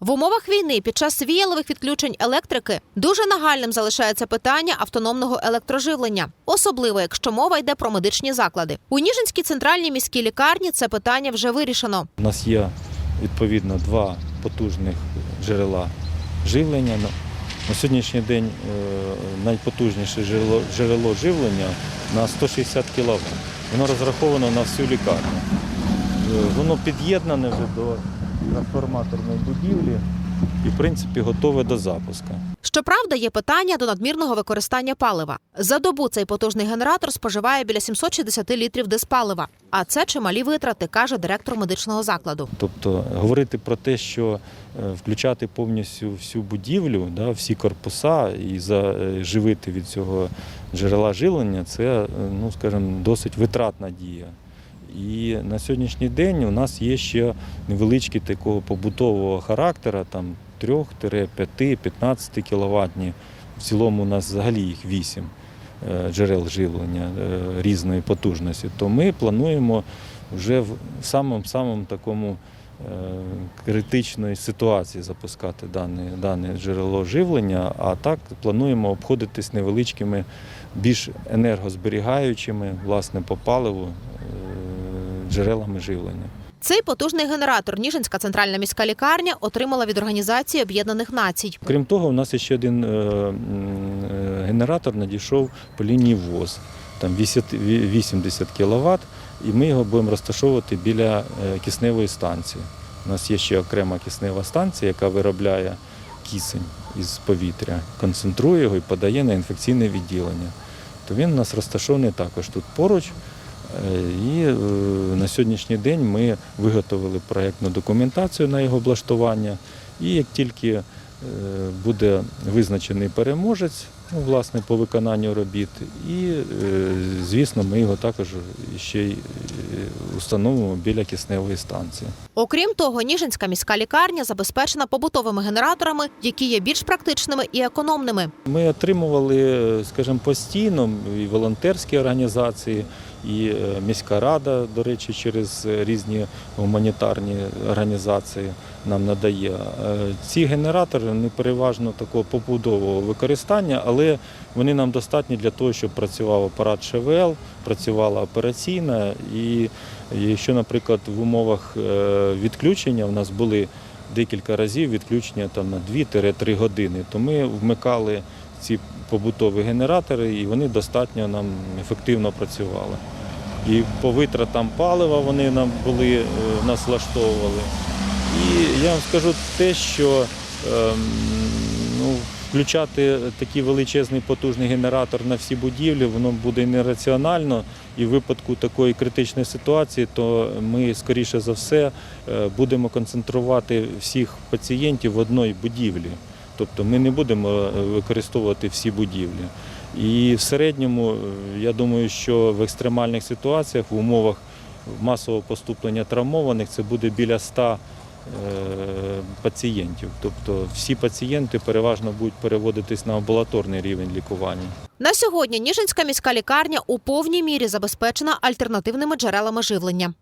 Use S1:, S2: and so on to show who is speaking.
S1: В умовах війни під час віялових відключень електрики дуже нагальним залишається питання автономного електроживлення, особливо якщо мова йде про медичні заклади. У Ніжинській центральній міській лікарні це питання вже вирішено.
S2: У нас є відповідно два потужних джерела живлення. На- сьогоднішній день е, найпотужніше джерело, джерело живлення на 160 кВт. Воно розраховано на всю лікарню. Е, Воно під'єднане вже до трансформаторної будівлі і, в принципі, готове до запуску.
S1: Щоправда, є питання до надмірного використання палива. За добу цей потужний генератор споживає біля 760 літрів диспалива. А це чималі витрати, каже директор медичного закладу.
S2: Тобто говорити про те, що е, включати повністю всю будівлю, да, всі корпуса і заживити від цього джерела живлення, це, е, ну скажімо, досить витратна дія. І на сьогоднішній день у нас є ще невеличкі такого побутового характеру, там 3-5-15 кВт. В цілому у нас взагалі їх 8 е, джерел живлення е, різної потужності, то ми плануємо вже в самому самому такому е, критичної ситуації запускати дане, дане джерело живлення, а так плануємо обходитись невеличкими, більш енергозберігаючими, власне, по паливу джерелами живлення.
S1: Цей потужний генератор Ніжинська центральна міська лікарня отримала від організації Об'єднаних Націй.
S2: Крім того, у нас ще один е, е, генератор надійшов по лінії ВОЗ, там 80 кВт, і ми його будемо розташовувати біля е, кисневої станції. У нас є ще окрема киснева станція, яка виробляє кисень із повітря, концентрує його і подає на інфекційне відділення. То він у нас розташований також тут поруч. Е, І е, на сьогоднішній день ми виготовили проєктну документацію на його облаштування. І як тільки е, буде визначений переможець, ну, власне, по виконанню робіт, і, звісно, ми його також ще й установимо біля кисневої станції.
S1: Окрім того, Ніжинська міська лікарня забезпечена побутовими генераторами, які є більш практичними і економними.
S2: Ми отримували, скажімо, постійно і волонтерські організації, і е, міська рада, до речі, через різні гуманітарні організації нам надає. Е, Ці генератори вони переважно такого побудового використання, але вони нам достатні для того, щоб працював апарат ШВЛ, працювала операційна. І якщо, наприклад, в умовах е, відключення в нас були декілька разів відключення там на 2-3 години, то ми вмикали ці побутові генератори, і вони достатньо нам ефективно працювали. І по витратам палива вони нам були, е, нас влаштовували. І я вам скажу те, що ем, ну, включати такий величезний потужний генератор на всі будівлі, воно буде нераціонально. І в випадку такої критичної ситуації, то ми, скоріше за все, е, будемо концентрувати всіх пацієнтів в одній будівлі. Тобто ми не будемо е, використовувати всі будівлі. І в середньому, е, я думаю, що в екстремальних ситуаціях, в умовах масового поступлення травмованих, це буде біля 100 е, пацієнтів. Тобто всі пацієнти переважно будуть переводитись на амбулаторний рівень лікування.
S1: На сьогодні Ніжинська міська лікарня у повній мірі забезпечена альтернативними джерелами живлення.